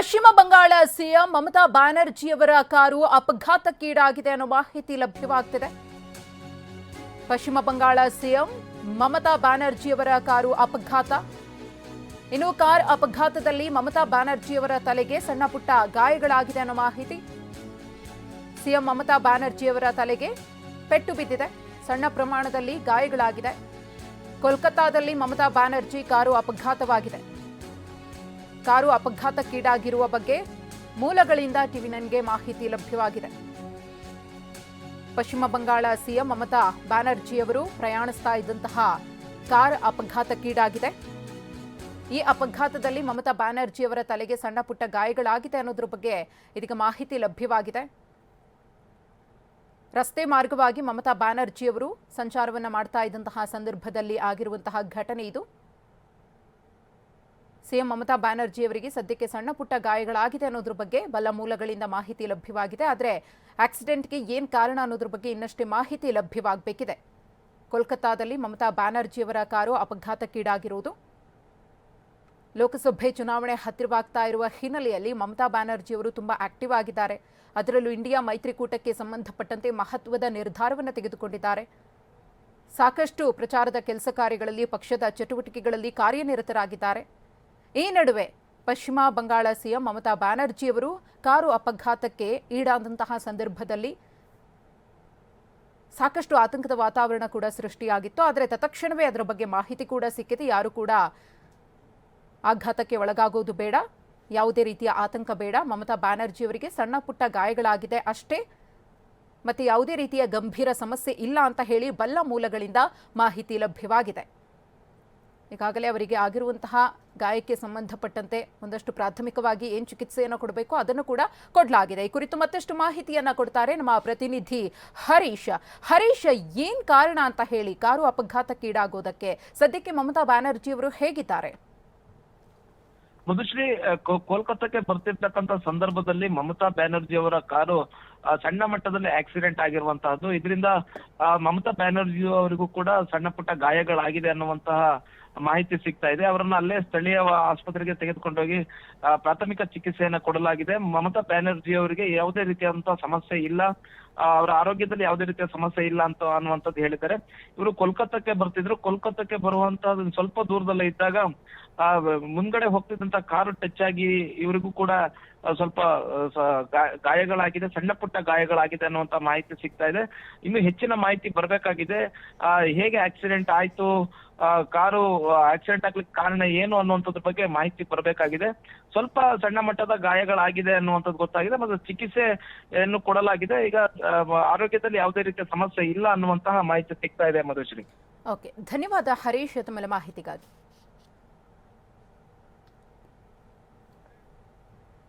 ಪಶ್ಚಿಮ ಬಂಗಾಳ ಸಿಎಂ ಮಮತಾ ಬ್ಯಾನರ್ಜಿಯವರ ಕಾರು ಅಪಘಾತಕ್ಕೀಡಾಗಿದೆ ಅನ್ನೋ ಮಾಹಿತಿ ಲಭ್ಯವಾಗ್ತಿದೆ. ಪಶ್ಚಿಮ ಬಂಗಾಳ ಸಿಎಂ ಮಮತಾ ಬ್ಯಾನರ್ಜಿಯವರ ಕಾರು ಅಪಘಾತ. ಇನ್ನು ಕಾರ್ ಅಪಘಾತದಲ್ಲಿ ಮಮತಾ ಬ್ಯಾನರ್ಜಿಯವರ ತಲೆಗೆ ಸಣ್ಣ ಪುಟ್ಟ ಗಾಯಗಳಾಗಿದೆ ಅನ್ನೋ ಮಾಹಿತಿ. ಸಿಎಂ ಮಮತಾ ಬ್ಯಾನರ್ಜಿಯವರ ತಲೆಗೆ ಪೆಟ್ಟು ಬಿದ್ದಿದೆ. ಸಣ್ಣ ಪ್ರಮಾಣದಲ್ಲಿ ಗಾಯಗಳಾಗಿದೆ. ಕೋಲ್ಕತ್ತಾದಲ್ಲಿ ಮಮತಾ ಬ್ಯಾನರ್ಜಿ ಕಾರು ಅಪಘಾತವಾಗಿದೆ. ಕಾರು ಅಪಘಾತಕ್ಕೀಡಾಗಿರುವ ಬಗ್ಗೆ ಮೂಲಗಳಿಂದ ಟಿವಿ ನನ್ಗೆ ಮಾಹಿತಿ ಲಭ್ಯವಾಗಿದೆ. ಪಶ್ಚಿಮ ಬಂಗಾಳ ಸಿಎಂ ಮಮತಾ ಬ್ಯಾನರ್ಜಿಯವರು ಪ್ರಯಾಣಿಸ್ತಾ ಇದ್ದಂತಹ ಕಾರ್ ಅಪಘಾತಕ್ಕೀಡಾಗಿದೆ. ಈ ಅಪಘಾತದಲ್ಲಿ ಮಮತಾ ಬ್ಯಾನರ್ಜಿಯವರ ತಲೆಗೆ ಸಣ್ಣ ಪುಟ್ಟ ಗಾಯಗಳಾಗಿದೆ ಅನ್ನೋದ್ರ ಬಗ್ಗೆ ಇದೀಗ ಮಾಹಿತಿ ಲಭ್ಯವಾಗಿದೆ. ರಸ್ತೆ ಮಾರ್ಗವಾಗಿ ಮಮತಾ ಬ್ಯಾನರ್ಜಿಯವರು ಸಂಚಾರವನ್ನು ಮಾಡ್ತಾ ಇದ್ದಂತಹ ಸಂದರ್ಭದಲ್ಲಿ ಆಗಿರುವಂತಹ ಘಟನೆ ಇದು. ಸಿಎಂ ಮಮತಾ ಬ್ಯಾನರ್ಜಿ ಅವರಿಗೆ ಸದ್ಯಕ್ಕೆ ಸಣ್ಣ ಪುಟ್ಟ ಗಾಯಗಳಾಗಿದೆ ಅನ್ನೋದ್ರ ಬಗ್ಗೆ ಬಲ ಮೂಲಗಳಿಂದ ಮಾಹಿತಿ ಲಭ್ಯವಾಗಿದೆ. ಆದರೆ ಆಕ್ಸಿಡೆಂಟ್ಗೆ ಏನು ಕಾರಣ ಅನ್ನೋದ್ರ ಬಗ್ಗೆ ಇನ್ನಷ್ಟೇ ಮಾಹಿತಿ ಲಭ್ಯವಾಗಬೇಕಿದೆ. ಕೋಲ್ಕತ್ತಾದಲ್ಲಿ ಮಮತಾ ಬ್ಯಾನರ್ಜಿಯವರ ಕಾರು ಅಪಘಾತಕ್ಕೀಡಾಗಿರುವುದು. ಲೋಕಸಭೆ ಚುನಾವಣೆ ಹತ್ತಿರವಾಗ್ತಾ ಇರುವ ಹಿನ್ನೆಲೆಯಲ್ಲಿ ಮಮತಾ ಬ್ಯಾನರ್ಜಿಯವರು ತುಂಬಾ ಆಕ್ಟಿವ್ ಆಗಿದ್ದಾರೆ. ಅದರಲ್ಲೂ ಇಂಡಿಯಾ ಮೈತ್ರಿಕೂಟಕ್ಕೆ ಸಂಬಂಧಪಟ್ಟಂತೆ ಮಹತ್ವದ ನಿರ್ಧಾರವನ್ನು ತೆಗೆದುಕೊಂಡಿದ್ದಾರೆ. ಸಾಕಷ್ಟು ಪ್ರಚಾರದ ಕೆಲಸ ಕಾರ್ಯಗಳಲ್ಲಿ ಪಕ್ಷದ ಚಟುವಟಿಕೆಗಳಲ್ಲಿ ಕಾರ್ಯನಿರತರಾಗಿದ್ದಾರೆ. ಈ ನಡುವೆ ಪಶ್ಚಿಮ ಬಂಗಾಳ ಸಿಎಂ ಮಮತಾ ಬ್ಯಾನರ್ಜಿಯವರು ಕಾರು ಅಪಘಾತಕ್ಕೆ ಈಡಾದಂತಹ ಸಂದರ್ಭದಲ್ಲಿ ಸಾಕಷ್ಟು ಆತಂಕದ ವಾತಾವರಣ ಕೂಡ ಸೃಷ್ಟಿಯಾಗಿತ್ತು. ಆದರೆ ತತ್ಕ್ಷಣವೇ ಅದರ ಬಗ್ಗೆ ಮಾಹಿತಿ ಕೂಡ ಸಿಕ್ಕಿದೆ. ಯಾರು ಕೂಡ ಆಘಾತಕ್ಕೆ ಒಳಗಾಗೋದು ಬೇಡ. ಯಾವುದೇ ರೀತಿಯ ಆತಂಕ ಬೇಡ. ಮಮತಾ ಬ್ಯಾನರ್ಜಿಯವರಿಗೆ ಸಣ್ಣ ಪುಟ್ಟ ಗಾಯಗಳಾಗಿದೆ ಅಷ್ಟೇ. ಮತ್ತೆ ಯಾವುದೇ ರೀತಿಯ ಗಂಭೀರ ಸಮಸ್ಯೆ ಇಲ್ಲ ಅಂತ ಹೇಳಿ ಬಲ್ಲ ಮೂಲಗಳಿಂದ ಮಾಹಿತಿ ಲಭ್ಯವಾಗಿದೆ. ಈಗಾಗಲೇ ಅವರಿಗೆ ಆಗಿರುವಂತಹ ಗಾಯಕ್ಕೆ ಸಂಬಂಧಪಟ್ಟಂತೆ ಒಂದಷ್ಟು ಪ್ರಾಥಮಿಕವಾಗಿ ಏನು ಚಿಕಿತ್ಸೆಯನ್ನು ಕೊಡಬೇಕು ಅದನ್ನು ಕೂಡ ಕೊಡಲಾಗಿದೆ. ಈ ಕುರಿತು ಮತ್ತಷ್ಟು ಮಾಹಿತಿಯನ್ನ ಕೊಡ್ತಾರೆ ನಮ್ಮ ಪ್ರತಿನಿಧಿ ಹರೀಶ್. ಹರೀಶ್, ಏನ್ ಕಾರಣ ಅಂತ ಹೇಳಿ ಕಾರು ಅಪಘಾತಕ್ಕೀಡಾಗೋದಕ್ಕೆ ಸದ್ಯಕ್ಕೆ ಮಮತಾ ಬ್ಯಾನರ್ಜಿ ಅವರು ಹೇಗಿದ್ದಾರೆ? ಮಧುಶ್ರೀ ಕೋಲ್ಕತ್ತಾಕ್ಕೆ ಬರ್ತಿರ್ತಕ್ಕಂತ ಸಂದರ್ಭದಲ್ಲಿ ಮಮತಾ ಬ್ಯಾನರ್ಜಿ ಅವರ ಕಾರು ಸಣ್ಣ ಮಟ್ಟದಲ್ಲಿ ಆಕ್ಸಿಡೆಂಟ್ ಆಗಿರುವಂತಹದ್ದು. ಇದರಿಂದ ಮಮತಾ ಬ್ಯಾನರ್ಜಿ ಅವರಿಗೂ ಕೂಡ ಸಣ್ಣ ಪುಟ್ಟ ಗಾಯಗಳಾಗಿದೆ ಅನ್ನುವಂತಹ ಮಾಹಿತಿ ಸಿಗ್ತಾ ಇದೆ. ಅವರನ್ನ ಅಲ್ಲೇ ಸ್ಥಳೀಯ ಆಸ್ಪತ್ರೆಗೆ ತೆಗೆದುಕೊಂಡೋಗಿ ಪ್ರಾಥಮಿಕ ಚಿಕಿತ್ಸೆಯನ್ನ ಕೊಡಲಾಗಿದೆ. ಮಮತಾ ಬ್ಯಾನರ್ಜಿ ಅವರಿಗೆ ಯಾವುದೇ ರೀತಿಯಾದಂತಹ ಸಮಸ್ಯೆ ಇಲ್ಲ. ಅವರ ಆರೋಗ್ಯದಲ್ಲಿ ಯಾವುದೇ ರೀತಿಯ ಸಮಸ್ಯೆ ಇಲ್ಲ ಅಂತ ಅನ್ನುವಂಥದ್ದು ಹೇಳಿದ್ದಾರೆ. ಇವರು ಕೋಲ್ಕತ್ತಾಕ್ಕೆ ಬರ್ತಿದ್ರು. ಕೋಲ್ಕತ್ತಾಕ್ಕೆ ಬರುವಂತ ಸ್ವಲ್ಪ ದೂರದಲ್ಲೇ ಇದ್ದಾಗ ಆ ಮುಂದ್ಗಡೆ ಹೋಗ್ತಿದ್ದಂತ ಕಾರು ಟಚ್ ಆಗಿ ಇವರಿಗೂ ಕೂಡ ಸ್ವಲ್ಪ ಗಾಯಗಳಾಗಿದೆ ಸಣ್ಣ ಪುಟ್ಟ ಗಾಯಗಳಾಗಿದೆ ಅನ್ನುವಂತ ಮಾಹಿತಿ ಸಿಗ್ತಾ ಇದೆ. ಇನ್ನು ಹೆಚ್ಚಿನ ಮಾಹಿತಿ ಬರ್ಬೇಕಾಗಿದೆ. ಆ, ಹೇಗೆ ಆಕ್ಸಿಡೆಂಟ್ ಆಯ್ತು ಕಾರು ಆಕ್ಸಿಡೆಂಟ್ ಆಗ್ಲಿಕ್ಕೆ ಕಾರಣ ಏನು ಅನ್ನುವಂಥದ್ರ ಬಗ್ಗೆ ಮಾಹಿತಿ ಬರಬೇಕಾಗಿದೆ. ಸ್ವಲ್ಪ ಸಣ್ಣ ಮಟ್ಟದ ಗಾಯಗಳಾಗಿದೆ ಅನ್ನುವಂಥದ್ದು ಗೊತ್ತಾಗಿದೆ. ಮತ್ತು ಚಿಕಿತ್ಸೆಯನ್ನು ಕೊಡಲಾಗಿದೆ. ಈಗ ಆರೋಗ್ಯದಲ್ಲಿ ಯಾವುದೇ ರೀತಿಯ ಸಮಸ್ಯೆ ಇಲ್ಲ ಅನ್ನುವಂತಹ ಮಾಹಿತಿ ಸಿಗ್ತಾ ಇದೆ, ಮಧುಶ್ರೀ. ಓಕೆ ಧನ್ಯವಾದ ಹರೀಶ್ ತಮ್ಮ ಮಾಹಿತಿಗಾಗಿ.